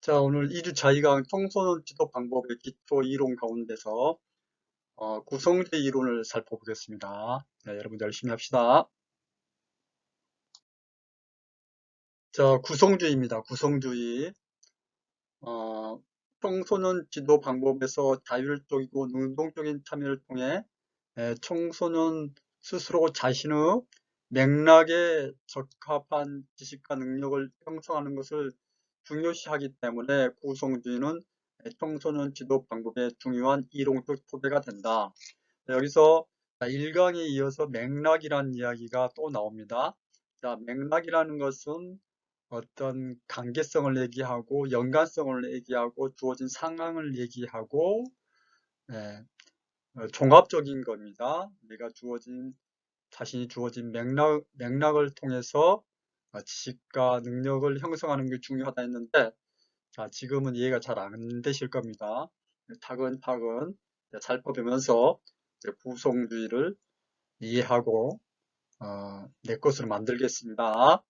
자, 오늘 2주차 2강 청소년 지도 방법의 기초 이론 가운데서 어, 구성주의 이론을 살펴보겠습니다. 네, 여러분 열심히 합시다. 자, 구성주의입니다. 구성주의. 어, 청소년 지도 방법에서 자율적이고 능동적인 참여를 통해 에, 청소년 스스로 자신의 맥락에 적합한 지식과 능력을 형성하는 것을 중요시하기 때문에 구성주의는 청소년 지도 방법의 중요한 이론적 토대가 된다. 여기서 1강에 이어서 맥락이라는 이야기가 또 나옵니다. 자, 맥락이라는 것은 어떤 관계성을 얘기하고 연관성을 얘기하고 주어진 상황을 얘기하고 예, 어, 종합적인 겁니다. 내가 주어진 자신이 주어진 맥락, 맥락을 통해서 어, 지식과 능력을 형성하는 게 중요하다 했는데 자 지금은 이해가 잘 안 되실 겁니다. 타근타근 살펴보면서 구성주의를 이해하고 어, 내 것으로 만들겠습니다.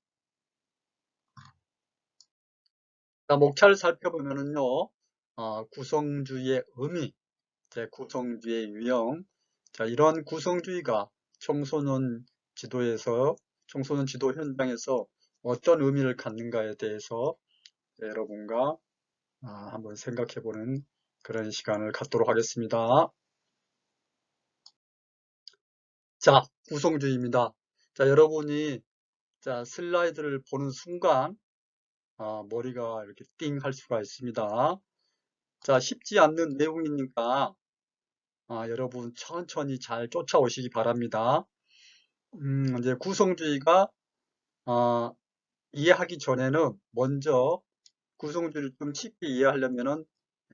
자, 목차를 살펴보면은요, 어, 구성주의의 의미, 제 구성주의의 유형, 자, 이런 구성주의가 청소년 지도에서, 청소년 지도 현장에서 어떤 의미를 갖는가에 대해서 여러분과 아, 한번 생각해 보는 그런 시간을 갖도록 하겠습니다. 자, 구성주의입니다. 자, 여러분이 자, 슬라이드를 보는 순간 아, 머리가 이렇게 띵 할 수가 있습니다. 자, 쉽지 않는 내용이니까 아, 여러분 천천히 잘 쫓아오시기 바랍니다. 음, 이제 구성주의가 아, 이해하기 전에는 먼저 구성주의를 좀 쉽게 이해하려면은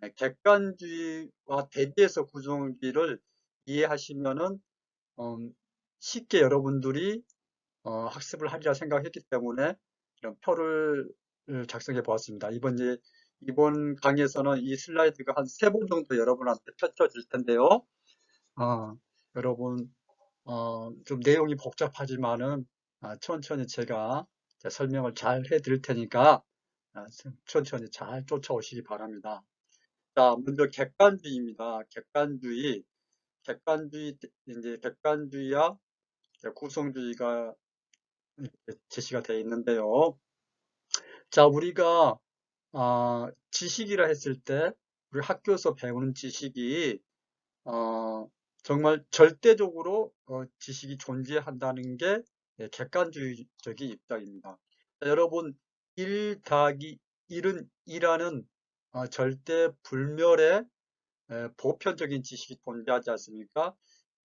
네, 객관주의와 대비해서 구성주의를 이해하시면은 음, 쉽게 여러분들이 어, 학습을 하리라 생각했기 때문에 이런 표를 작성해 보았습니다. 이번 예, 이번 강의에서는 이 슬라이드가 한 세 번 정도 여러분한테 펼쳐질 텐데요. 어, 여러분 어, 좀 내용이 복잡하지만은 아, 천천히 제가 설명을 잘 해드릴 테니까 아, 천천히 잘 쫓아오시기 바랍니다. 자, 먼저 객관주의입니다. 객관주의, 객관주의 이제 객관주의와 구성주의가 제시가 되어 있는데요. 자, 우리가 어, 지식이라 했을 때 우리 학교에서 배우는 지식이 어, 정말 절대적으로 어, 지식이 존재한다는 게 예, 객관주의적인 입장입니다. 자, 여러분 1 더하기 1은 2라는 어, 절대 불멸의 에, 보편적인 지식이 존재하지 않습니까?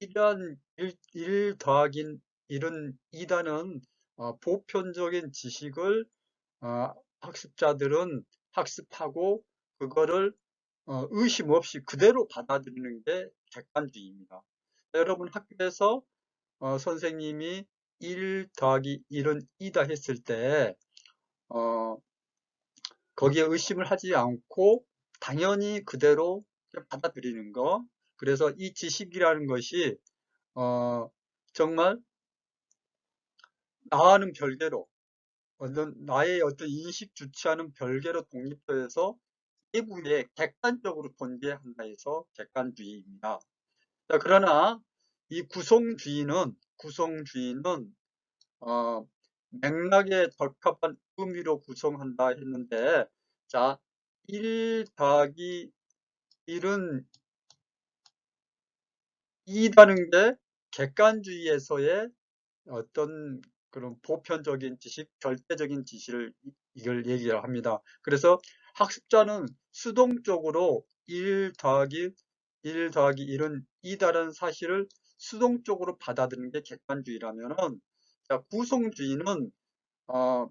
1은 1, 1 더하기 1은 2라는 어, 보편적인 지식을 어, 학습자들은 학습하고 그거를 어, 의심 없이 그대로 받아들이는 게 객관주의입니다. 여러분 학교에서 어, 선생님이 1 더하기 1은 2다 했을 때 어, 거기에 의심을 하지 않고 당연히 그대로 받아들이는 거. 그래서 이 지식이라는 것이 어, 정말 나와는 별개로 어떤 나의 어떤 인식 주체하는 별개로 독립해서 내부에 객관적으로 존재한다 해서 객관주의입니다. 자, 그러나 이 구성주의는 구성주의는 어, 맥락에 적합한 의미로 구성한다 했는데 자, 1 더하기 1은 2라는 게 객관주의에서의 어떤 그런 보편적인 지식, 절대적인 지식을 이걸 얘기를 합니다. 그래서 학습자는 수동적으로 1 더하기 1 더하기 1은 2다라는 사실을 수동적으로 받아들이는 게 객관주의라면은 자, 구성주의는 어,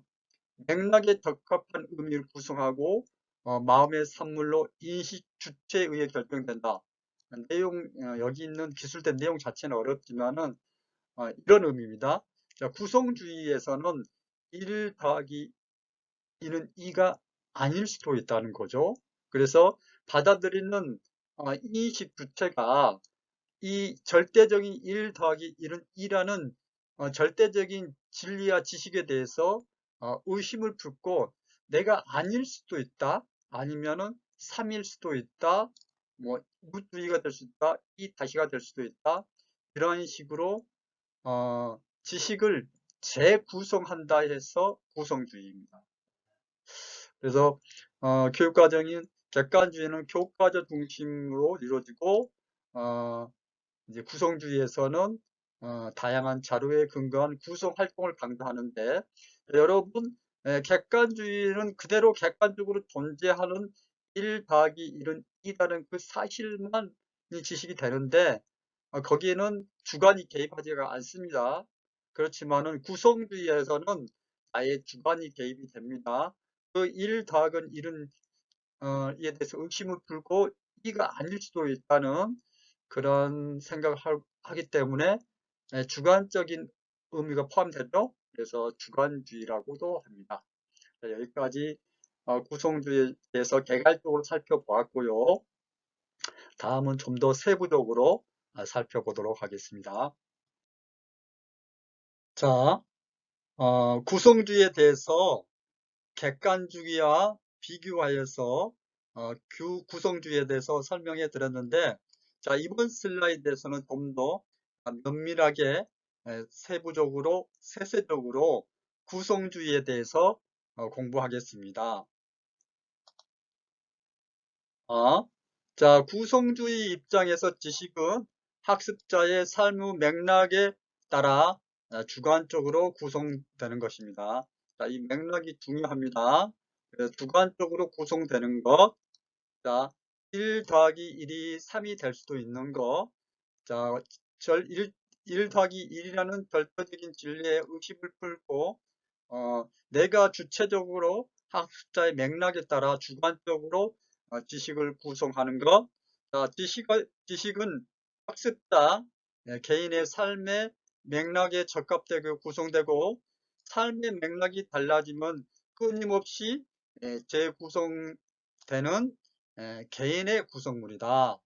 맥락에 적합한 의미를 구성하고 어, 마음의 산물로 인식 주체에 의해 결정된다. 내용 어, 여기 있는 기술된 내용 자체는 어렵지만은 어, 이런 의미입니다. 자, 구성주의에서는 1 더하기 1은 2가 아닐 수도 있다는 거죠. 그래서 받아들이는 어, 인식 주체가 이 절대적인 1 더하기 1은 2라는 어, 절대적인 진리와 지식에 대해서 어, 의심을 품고 내가 아닐 수도 있다. 아니면은 3일 수도 있다. 뭐 무주의가 될 수 있다. 이 다시가 될 수도 있다. 이런 식으로 어, 지식을 재구성한다 해서 구성주의입니다. 그래서 어, 교육과정인 객관주의는 교과적 중심으로 이루어지고 어, 이제 구성주의에서는 어, 다양한 자료에 근거한 구성 활동을 강조하는데 여러분 에, 객관주의는 그대로 객관적으로 존재하는 1 더하기 1은 2라는 그 사실만 이 지식이 되는데 어, 거기에는 주관이 개입하지가 않습니다. 그렇지만은 구성주의에서는 아예 주관이 개입이 됩니다. 그1 더하기 1은 어, 이에 대해서 의심을 풀고 2가 아닐 수도 있다는 그런 생각을 하기 때문에 예, 주관적인 의미가 포함되죠. 그래서 주관주의라고도 합니다. 여기까지 어, 구성주의에 대해서 개괄적으로 살펴보았고요. 다음은 좀 더 세부적으로 아, 살펴보도록 하겠습니다. 자, 어, 구성주의에 대해서 객관주의와 비교하여서 어, 구성주의에 대해서 설명해 드렸는데 자 이번 슬라이드에서는 좀 더 면밀하게 세부적으로 세세적으로 구성주의에 대해서 어, 공부하겠습니다. 어, 자 구성주의 입장에서 지식은 학습자의 삶의 맥락에 따라 어, 주관적으로 구성되는 것입니다. 자, 이 맥락이 중요합니다. 주관적으로 구성되는 것. 자, 1 더하기 1이 3이 될 수도 있는 거. 자, 절 1, 1 더하기 1이라는 절대적인 진리의 의식을 풀고, 어, 내가 주체적으로 학습자의 맥락에 따라 주관적으로 어, 지식을 구성하는 것. 자, 지식은, 지식은 학습자 예, 개인의 삶의 맥락에 적합되고 구성되고 삶의 맥락이 달라지면 끊임없이 예, 재구성되는 예, 개인의 구성물이다.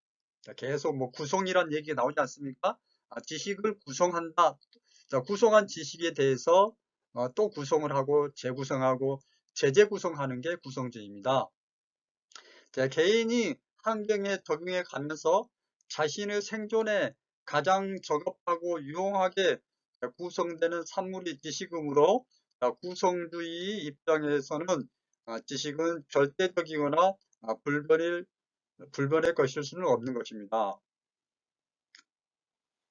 계속 뭐 구성이란 얘기가 나오지 않습니까? 아, 지식을 구성한다. 자, 구성한 지식에 대해서 어, 또 구성을 하고 재구성하고 재재구성하는 게 구성주의입니다. 자, 개인이 환경에 적응해 가면서 자신의 생존에 가장 적합하고 유용하게 구성되는 산물이 지식이므로 구성주의 입장에서는 아, 지식은 절대적이거나 아, 불변일, 불변의 것일 수는 없는 것입니다.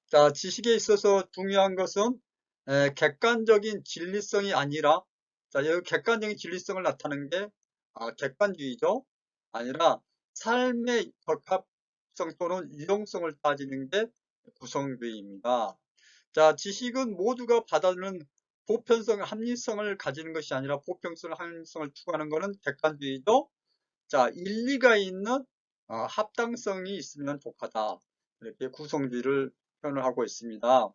자, 지식에 있어서 중요한 것은 객관적인 진리성이 아니라 자, 여기 객관적인 진리성을 나타내는 게 아, 객관주의죠. 아니라 삶의 적합성 또는 유용성을 따지는 게 구성주의입니다. 자, 지식은 모두가 받아들는 보편성, 합리성을 가지는 것이 아니라 보편성, 합리성을 추구하는 것은 객관주의죠. 자, 일리가 있는 어, 합당성이 있으면 좋하다. 이렇게 구성주의를 표현을 하고 있습니다.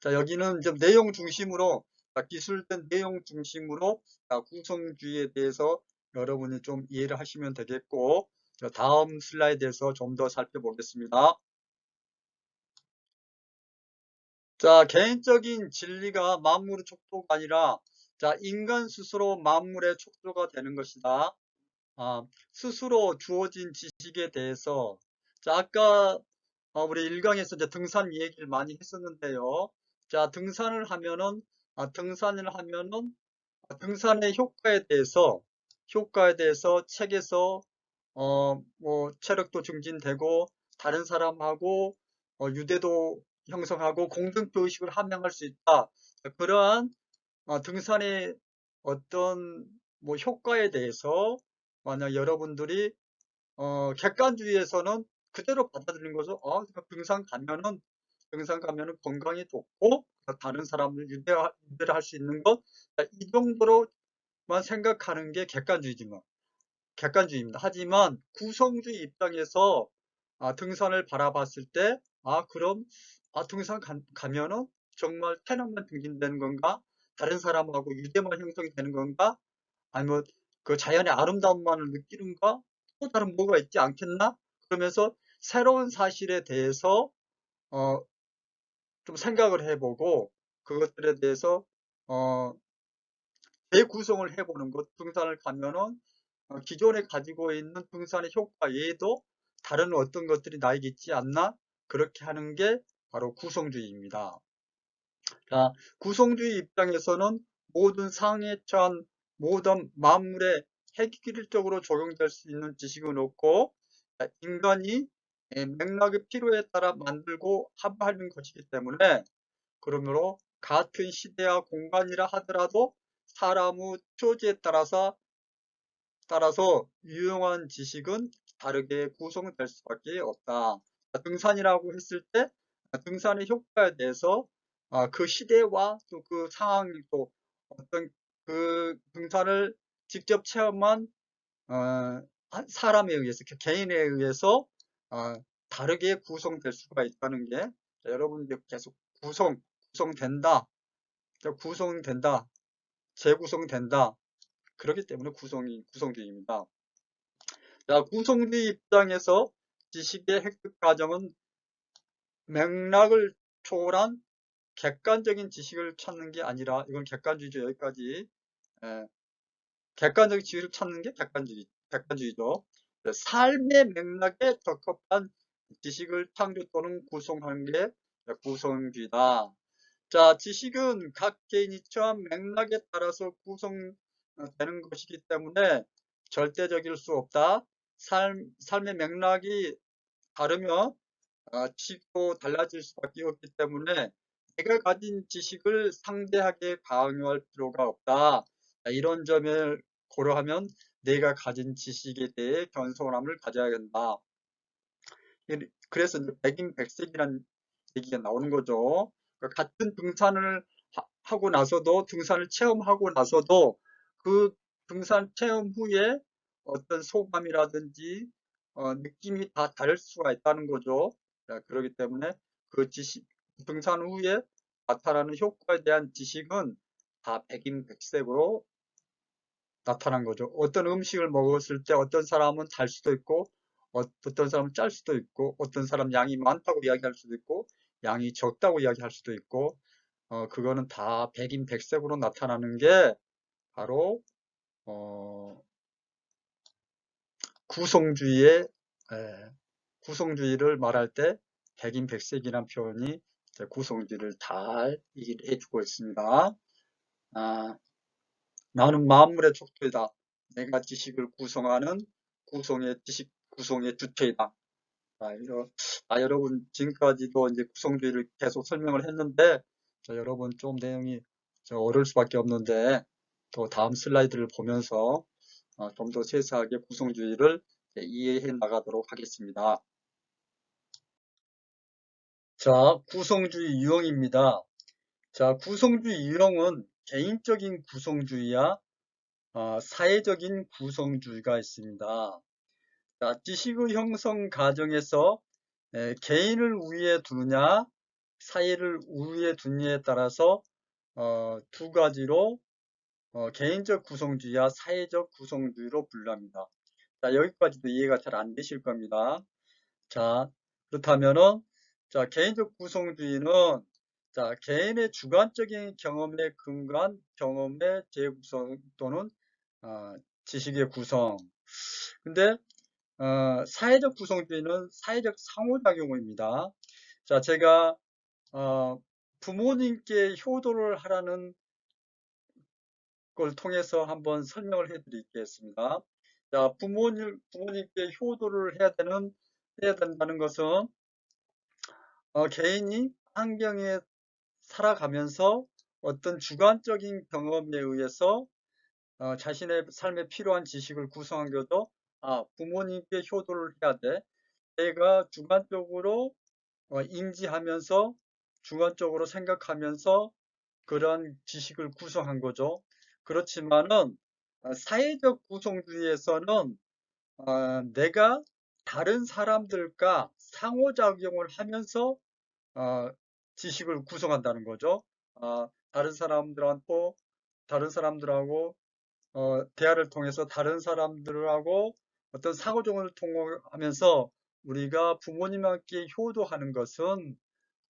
자, 여기는 좀 내용 중심으로 기술된 내용 중심으로 구성주의에 대해서 여러분이 좀 이해를 하시면 되겠고 다음 슬라이드에서 좀 더 살펴보겠습니다. 자, 개인적인 진리가 만물의 촉도가 아니라 자, 인간 스스로 만물의 촉도가 되는 것이다. 아, 스스로 주어진 지식에 대해서 자, 아까 어, 우리 일강에서 이제 등산 얘기를 많이 했었는데요. 자, 등산을 하면은 아, 등산을 하면은 아, 등산의 효과에 대해서 효과에 대해서 책에서 어, 뭐 체력도 증진되고 다른 사람하고 어, 유대도 형성하고 공동표 의식을 함양할 수 있다. 그러한 어, 등산의 어떤 뭐 효과에 대해서 만약 여러분들이 어, 객관주의에서는 그대로 받아들이는 거죠. 어, 등산 가면은 등산 가면은 건강이 좋고 다른 사람을 유대, 유대를 할 수 있는 것. 이 정도로만 생각하는 게 객관주의지만 객관주의입니다. 하지만 구성주의 입장에서 아, 등산을 바라봤을 때, 아, 그럼, 아, 가, 가면은 정말 태양만 등진되는 건가? 다른 사람하고 유대만 형성이 되는 건가? 아니면 그 자연의 아름다움만을 느끼는가? 또 다른 뭐가 있지 않겠나? 그러면서 새로운 사실에 대해서 어, 좀 생각을 해보고 그것들에 대해서 어, 재구성을 해보는 것 등산을 가면은 어, 기존에 가지고 있는 등산의 효과 외에도 다른 어떤 것들이 나에게 있지 않나 그렇게 하는 게 바로 구성주의입니다. 자, 구성주의 입장에서는 모든 상에 처한 모든 만물에 획일적으로 적용될 수 있는 지식은 없고 인간이 맥락의 필요에 따라 만들고 합하는 것이기 때문에 그러므로 같은 시대와 공간이라 하더라도 사람의 처지에 따라서 따라서 유용한 지식은 다르게 구성될 수밖에 없다. 등산이라고 했을 때 등산의 효과에 대해서 아, 그 시대와 또 그 상황 또 어떤 그 등산을 직접 체험한 어, 사람에 의해서 그 개인에 의해서 어, 다르게 구성될 수가 있다는 게 여러분들 계속 구성 구성된다. 구성된다. 재구성된다. 그렇기 때문에 구성이 구성주의입니다. 자, 구성주의 입장에서 지식의 획득 과정은 맥락을 초월한 객관적인 지식을 찾는 게 아니라 이건 객관주의죠. 여기까지 예, 객관적인 지식을 찾는 게 객관주의, 객관주의죠. 삶의 맥락에 적합한 지식을 창조 또는 구성하는 게 구성주의다. 자, 지식은 각 개인이 처한 맥락에 따라서 구성되는 것이기 때문에 절대적일 수 없다. 삶, 삶의 맥락이 다르면 아, 지식도 달라질 수밖에 없기 때문에 내가 가진 지식을 상대하게 강요할 필요가 없다. 이런 점을 고려하면 내가 가진 지식에 대해 견성함을 가져야 된다. 그래서 백인 백색이라는 얘기가 나오는 거죠. 그러니까 같은 등산을 하고 나서도 등산을 체험하고 나서도 그 등산 체험 후에 어떤 소감이라든지 어, 느낌이 다 다를 수가 있다는 거죠. 그렇기 때문에 그 지식 등산 후에 나타나는 효과에 대한 지식은 다 백인백색으로 나타난 거죠. 어떤 음식을 먹었을 때 어떤 사람은 달 수도 있고 어, 어떤 사람은 짤 수도 있고 어떤 사람 양이 많다고 이야기할 수도 있고 양이 적다고 이야기할 수도 있고 어, 그거는 다 백인백색으로 나타나는 게 바로 어, 구성주의의 에, 구성주의를 말할 때 백인 백색이라는 표현이 구성주의를 잘 얘기를 해주고 있습니다. 아, 나는 만물의 족토이다. 내가 지식을 구성하는 구성의 지식 구성의 주체이다. 아, 이거, 아, 여러분 지금까지도 이제 구성주의를 계속 설명을 했는데 자, 여러분 좀 내용이 어려울 수밖에 없는데 또 다음 슬라이드를 보면서 어, 좀더 세세하게 구성주의를 이해해 나가도록 하겠습니다. 자, 구성주의 유형입니다. 자, 구성주의 유형은 개인적인 구성주의와 어, 사회적인 구성주의가 있습니다. 자, 지식의 형성 과정에서 에, 개인을 우위에 두느냐, 사회를 우위에 두느냐에 따라서 어, 두 가지로 어, 개인적 구성주의와 사회적 구성주의로 분류합니다. 자, 여기까지도 이해가 잘 안 되실 겁니다. 자, 그렇다면은 자, 개인적 구성주의는 자, 개인의 주관적인 경험에 근거한 경험의 재구성 또는 어, 지식의 구성. 근데 어, 사회적 구성주의는 사회적 상호작용입니다. 자, 제가 어, 부모님께 효도를 하라는 걸 통해서 한번 설명을 해 드리겠습니다. 자, 부모님, 부모님께 효도를 해야 되는, 해야 된다는 것은, 어, 개인이 환경에 살아가면서 어떤 주관적인 경험에 의해서 어, 자신의 삶에 필요한 지식을 구성한 것도 아, 부모님께 효도를 해야 돼. 내가 주관적으로 어, 인지하면서 주관적으로 생각하면서 그런 지식을 구성한 거죠. 그렇지만은 어, 사회적 구성주의에서는 어, 내가 다른 사람들과 상호작용을 하면서 어, 지식을 구성한다는 거죠. 어, 다른 사람들한테 다른 사람들하고 어, 대화를 통해서 다른 사람들하고 어떤 상호작용을 통하면서 우리가 부모님께 효도하는 것은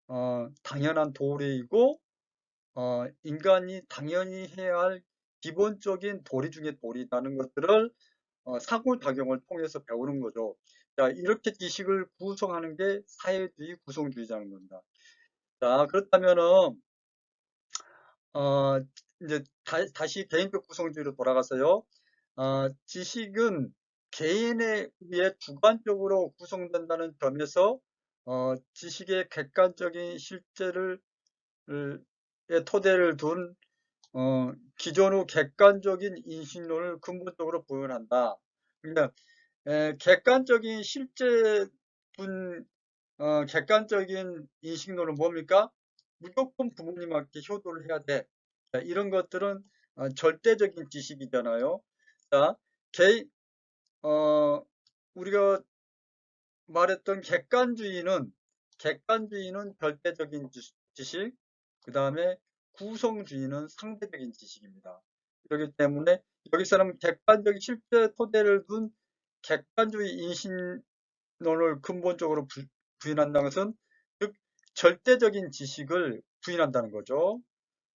어, 당연한 도리이고 어, 인간이 당연히 해야 할 기본적인 도리 중에 도리라는 것들을 어, 상호작용을 통해서 배우는 거죠. 자, 이렇게 지식을 구성하는 게 사회주의 구성주의자는 겁니다. 자, 그렇다면은, 어, 이제 다, 시 개인적 구성주의로 돌아가서요. 어, 지식은 개인에 의해 주관적으로 구성된다는 점에서 어, 지식의 객관적인 실제를 의 토대를 둔 어, 기존의 객관적인 인식론을 근본적으로 부연한다. 그러니까 에, 객관적인 실제 분 어, 객관적인 인식론은 뭡니까? 무조건 부모님한테 효도를 해야 돼. 자, 이런 것들은 어, 절대적인 지식이잖아요. 자, 개, 어, 우리가 말했던 객관주의는 객관주의는 절대적인 지식, 그 다음에 구성주의는 상대적인 지식입니다. 그렇기 때문에 여기서는 객관적인 실제 토대를 둔 객관주의 인식론을 근본적으로 부, 부인한다는 것은 즉 절대적인 지식을 부인한다는 거죠.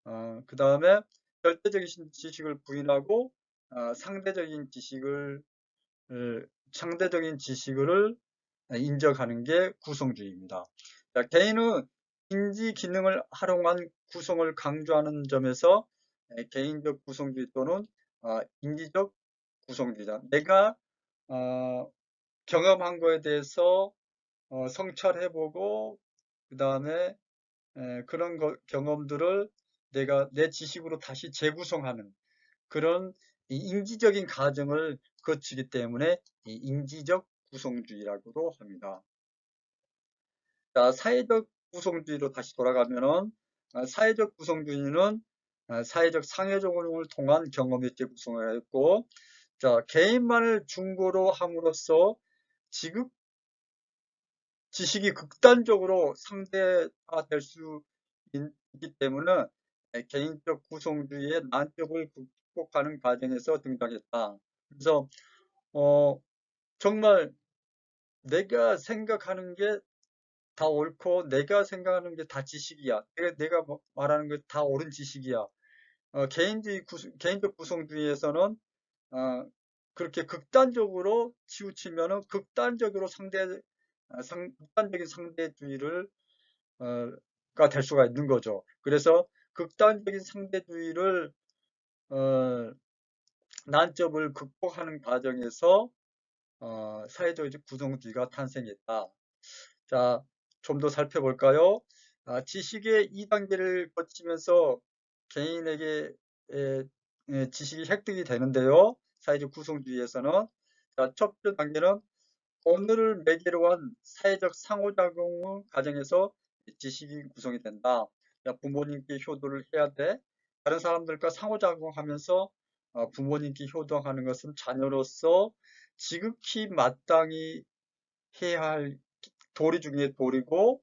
어, 그 다음에 절대적인 지식을 부인하고 어, 상대적인 지식을 상대적인 지식을 인정하는 게 구성주의입니다. 자, 개인은 인지 기능을 활용한 구성을 강조하는 점에서 개인적 구성주의 또는 어, 인지적 구성주의다. 내가 어, 경험한 거에 대해서 어, 성찰해보고 그 다음에 그런 거, 경험들을 내가 내 지식으로 다시 재구성하는 그런 인지적인 과정을 거치기 때문에 인지적 구성주의라고도 합니다. 자, 사회적 구성주의로 다시 돌아가면은 아, 사회적 구성주의는 아, 사회적 상해적응을 통한 경험에 재구성을 했고 자, 개인만을 중고로 함으로써 지극 지식이 극단적으로 상대화될 수 있기 때문에 개인적 구성주의의 난점을 극복하는 과정에서 등장했다. 그래서 어, 정말 내가 생각하는 게 다 옳고 내가 생각하는 게 다 지식이야. 내가, 내가 뭐 말하는 게 다 옳은 지식이야. 어, 개인주의 구성, 개인적 구성주의에서는 어, 그렇게 극단적으로 치우치면은 극단적으로 상대 아, 상, 극단적인 상대주의를 어, 가될 수가 있는 거죠. 그래서 극단적인 상대주의를 어, 난점을 극복하는 과정에서 어, 사회적 구성주의가 탄생했다. 자, 좀 더 살펴볼까요? 아, 지식의 2단계를 거치면서 개인에게 에, 에, 지식이 획득이 되는데요. 사회적 구성주의에서는 자, 첫 번째 단계는 오늘을 매개로 한 사회적 상호작용 과정에서 지식이 구성이 된다. 자, 부모님께 효도를 해야 돼. 다른 사람들과 상호작용하면서 어, 부모님께 효도하는 것은 자녀로서 지극히 마땅히 해야 할 도리 중에 도리고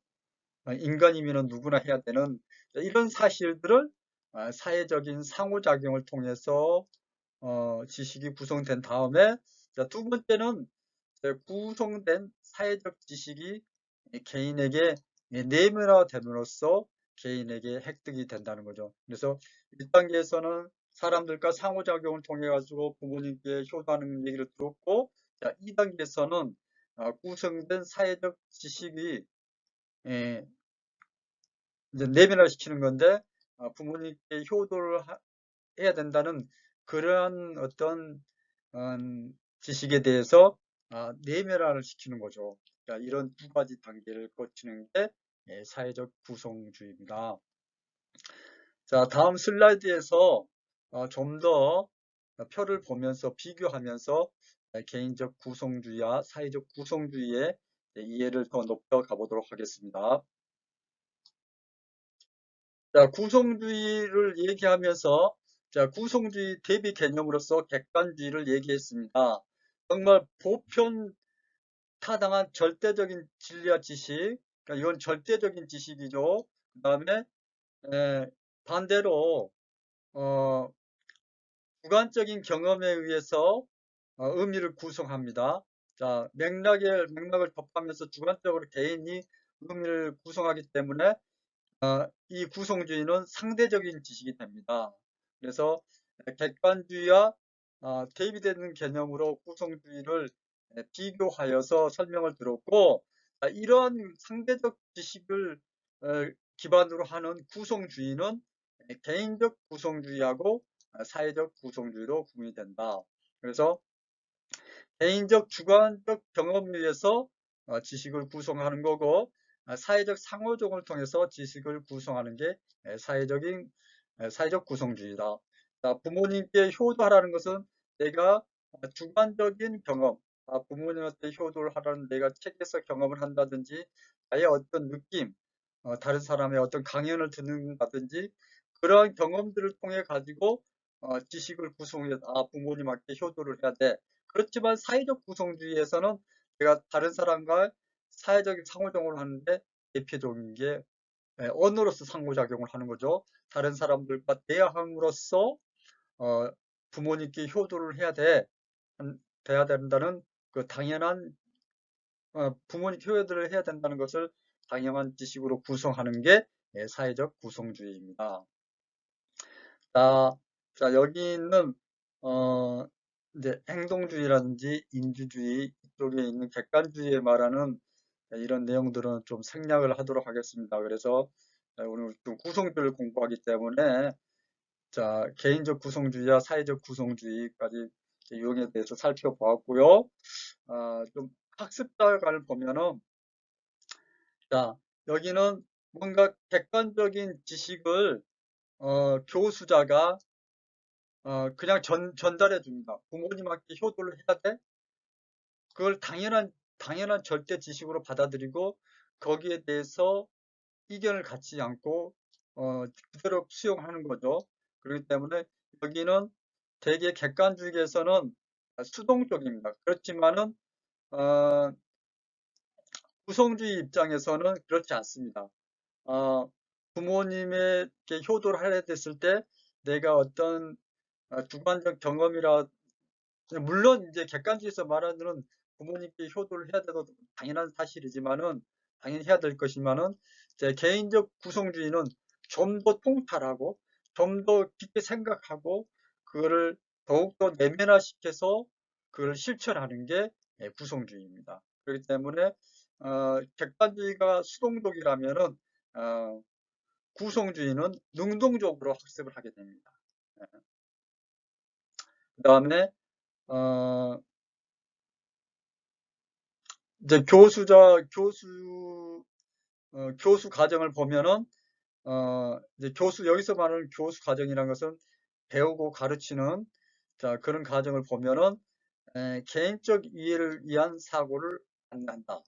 어, 인간이면 누구나 해야 되는 이런 사실들을 어, 사회적인 상호작용을 통해서 지식이 구성된 다음에 두 번째는 구성된 사회적 지식이 개인에게 내면화됨으로써 개인에게 획득이 된다는 거죠. 그래서 1단계에서는 사람들과 상호작용을 통해 가지고 부모님께 효도하는 얘기를 들었고 자, 2단계에서는 어, 구성된 사회적 지식이 예, 이제 내면화 시키는 건데 어, 부모님께 효도를 하, 해야 된다는 그러한 어떤 음, 지식에 대해서 아, 내면화를 시키는 거죠. 자, 이런 두 가지 단계를 거치는 게 예, 사회적 구성주의입니다. 자, 다음 슬라이드에서 어, 좀더 표를 보면서 비교하면서 개인적 구성주의와 사회적 구성주의의 이해를 더 높여 가보도록 하겠습니다. 자, 구성주의를 얘기하면서 자, 구성주의 대비 개념으로서 객관주의를 얘기했습니다. 정말 보편 타당한 절대적인 진리와 지식, 그러니까 이건 절대적인 지식이죠. 그 다음에 반대로 어, 주관적인 경험에 의해서 어, 의미를 구성합니다. 자, 맥락의 맥락을 접하면서 주관적으로 개인이 의미를 구성하기 때문에 어, 이 구성주의는 상대적인 지식이 됩니다. 그래서 객관주의와 어, 대비되는 개념으로 구성주의를 에, 비교하여서 설명을 들었고 아, 이러한 상대적 지식을 어, 기반으로 하는 구성주의는 에, 개인적 구성주의하고 아, 사회적 구성주의로 구분이 된다. 그래서 개인적 주관적 경험에 의해서 어, 지식을 구성하는 거고 아, 사회적 상호작용을 통해서 지식을 구성하는 게 에, 사회적인 에, 사회적 구성주의다. 자, 부모님께 효도하라는 것은 내가 주관적인 경험, 아, 부모님한테 효도를 하라는 내가 책에서 경험을 한다든지 나의 어떤 느낌, 어, 다른 사람의 어떤 강연을 듣는다든지 그러한 경험들을 통해 가지고 어, 지식을 구성해서 아, 부모님한테 효도를 해야 돼. 그렇지만 사회적 구성주의에서는 내가 다른 사람과 사회적인 상호작용을 하는데 대표적인 게 예, 언어로서 상호작용을 하는 거죠. 다른 사람들과 대화함으로써 어, 부모님께 효도를 해야 돼, 한- 돼야 된다는 그 당연한 어, 부모님 효도를 해야 된다는 것을 당연한 지식으로 구성하는 게 예, 사회적 구성주의입니다. 자, 자 여기 있는 어, 이제 행동주의라든지 인주주의 이쪽에 있는 객관주의에 말하는 이런 내용들은 좀 생략을 하도록 하겠습니다. 그래서 오늘 좀 구성주의를 공부하기 때문에 자 개인적 구성주의와 사회적 구성주의까지 유형에 대해서 살펴보았고요. 아, 좀 학습자관을 보면은 자 여기는 뭔가 객관적인 지식을 어, 교수자가 어, 그냥 전, 전달해 줍니다. 부모님한테 효도를 해야 돼? 그걸 당연한, 당연한 절대 지식으로 받아들이고 거기에 대해서 이견을 갖지 않고 어, 그대로 수용하는 거죠. 그렇기 때문에 여기는 대개 객관주의에서는 수동적입니다. 그렇지만은 어, 구성주의 입장에서는 그렇지 않습니다. 어, 부모님에게 효도를 하려 됐을 때 내가 어떤 어, 주관적 경험이라 물론 이제 객관주의에서 말하는 부모님께 효도를 해야 되도 당연한 사실이지만은 당연히 해야 될 것이지만은 제 개인적 구성주의는 좀 더 통찰하고 좀 더 깊게 생각하고 그거를 더욱더 내면화시켜서 그걸 실천하는 게 예, 구성주의입니다. 그렇기 때문에 어, 객관주의가 수동적이라면은 어, 구성주의는 능동적으로 학습을 하게 됩니다. 그 다음에 어, 이제 교수자 교수 어, 교수 과정을 보면은 어, 이제 교수 여기서 말하는 교수 과정이라는 것은 배우고 가르치는 자 그런 과정을 보면은 에, 개인적 이해를 위한 사고를 만난다.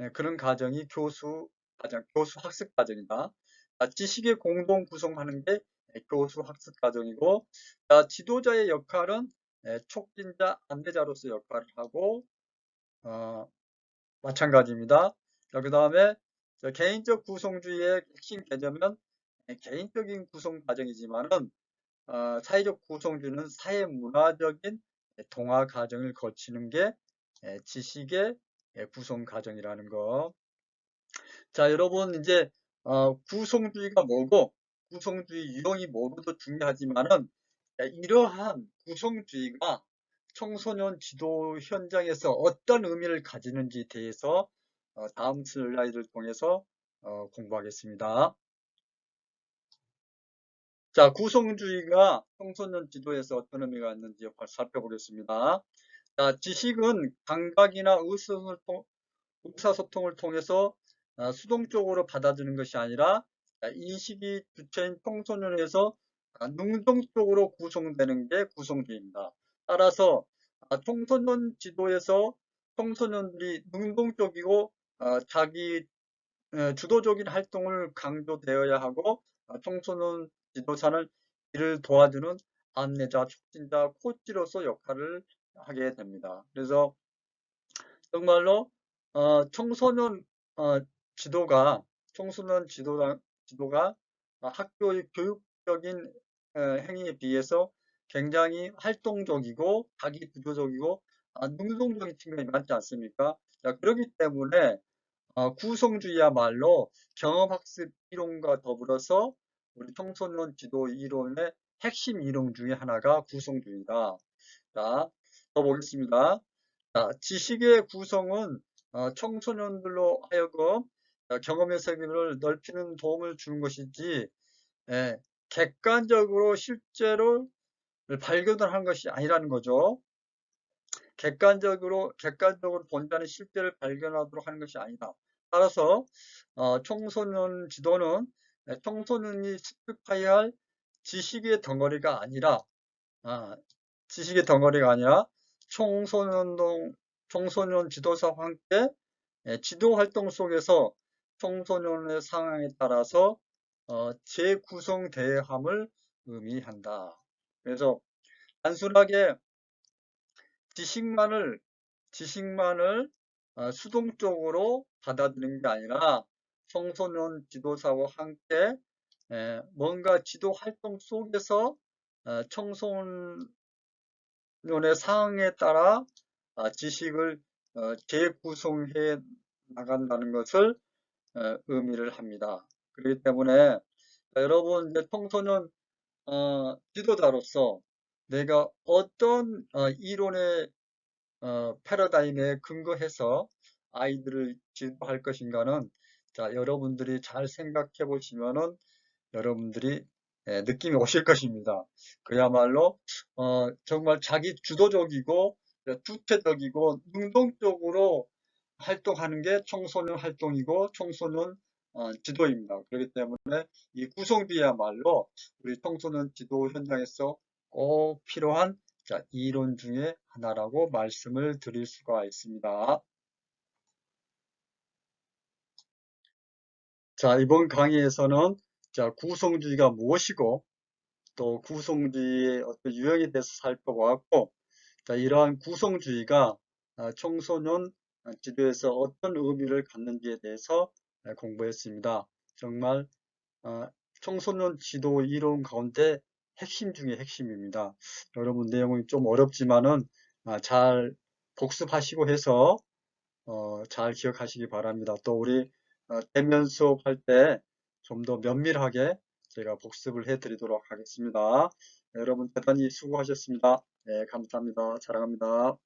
예, 그런 과정이 교수 과정, 교수 학습 과정이다. 자, 지식의 공동 구성하는 게 예, 교수 학습 과정이고, 자, 지도자의 역할은 예, 촉진자, 안내자로서 역할을 하고, 어, 마찬가지입니다. 그 다음에 개인적 구성주의의 핵심 개념은 예, 개인적인 구성 과정이지만은 어, 사회적 구성주의는 사회 문화적인 동화 과정을 거치는 게 예, 지식의 예, 구성 과정이라는 거. 자, 여러분 이제 어, 구성주의가 뭐고 구성주의 유형이 뭐고도 중요하지만은 예, 이러한 구성주의가 청소년 지도 현장에서 어떤 의미를 가지는지에 대해서 어, 다음 슬라이드를 통해서 어, 공부하겠습니다. 자, 구성주의가 청소년 지도에서 어떤 의미가 있는지 살펴보겠습니다. 자, 지식은 감각이나 의사소통을, 통, 의사소통을 통해서 아, 수동적으로 받아들이는 것이 아니라 아, 인식이 주체인 청소년에서 아, 능동적으로 구성되는 게 구성주의입니다. 따라서 아, 청소년 지도에서 청소년들이 능동적이고 아, 자기 에, 주도적인 활동을 강조되어야 하고 아, 청소년 지도자는 이를 도와주는 안내자, 촉진자, 코치로서 역할을 하게 됩니다. 그래서 정말로 어, 청소년 어, 지도가 청소년 지도가, 학교의 교육적인 어, 행위에 비해서 굉장히 활동적이고 자기 주도적이고 아, 능동적인 측면이 많지 않습니까? 자, 그렇기 때문에 어, 구성주의야말로 경험학습 이론과 더불어서 우리 청소년 지도 이론의 핵심 이론 중에 하나가 구성주의다. 자, 더 보겠습니다. 자, 지식의 구성은 어, 청소년들로 하여금 어, 경험의 세계를 넓히는 도움을 주는 것이지 예, 객관적으로 실제로 발견을 하는 것이 아니라는 거죠. 객관적으로 객관적으로 본다는 실제를 발견하도록 하는 것이 아니다. 따라서 어, 청소년 지도는 예, 청소년이 습득해야 할 지식의 덩어리가 아니라 아, 지식의 덩어리가 아니라 청소년동 청소년 지도사와 함께 예, 지도 활동 속에서 청소년의 상황에 따라서 어, 재구성돼야 함을 의미한다. 그래서 단순하게 지식만을 지식만을 어, 수동적으로 받아들이는 게 아니라 청소년 지도사와 함께 에, 뭔가 지도 활동 속에서 어, 청소년의 상황에 따라 어, 지식을 어, 재구성해 나간다는 것을 어, 의미를 합니다. 그렇기 때문에 여러분 청소년 어, 지도자로서 내가 어떤 어, 이론의 어, 패러다임에 근거해서 아이들을 지도할 것인가는 자 여러분들이 잘 생각해 보시면은 여러분들이 예, 느낌이 오실 것입니다. 그야말로 어, 정말 자기 주도적이고 주체적이고 능동적으로 활동하는 게 청소년 활동이고 청소년 어, 지도입니다. 그렇기 때문에 이 구성비야말로 우리 청소년 지도 현장에서 꼭 필요한 자, 이론 중에 하나라고 말씀을 드릴 수가 있습니다. 자, 이번 강의에서는 자, 구성주의가 무엇이고 또 구성주의의 어떤 유형에 대해서 살펴보았고 자, 이러한 구성주의가 아, 청소년 지도에서 어떤 의미를 갖는지에 대해서 아, 공부했습니다. 정말 어, 청소년 지도 이론 가운데 핵심 중에 핵심입니다. 여러분 내용이 좀 어렵지만은 아, 잘 복습하시고 해서 어, 잘 기억하시기 바랍니다. 또 우리 어, 대면 수업할 때 좀 더 면밀하게 제가 복습을 해드리도록 하겠습니다. 여러분 대단히 수고하셨습니다. 네, 감사합니다. 사랑합니다.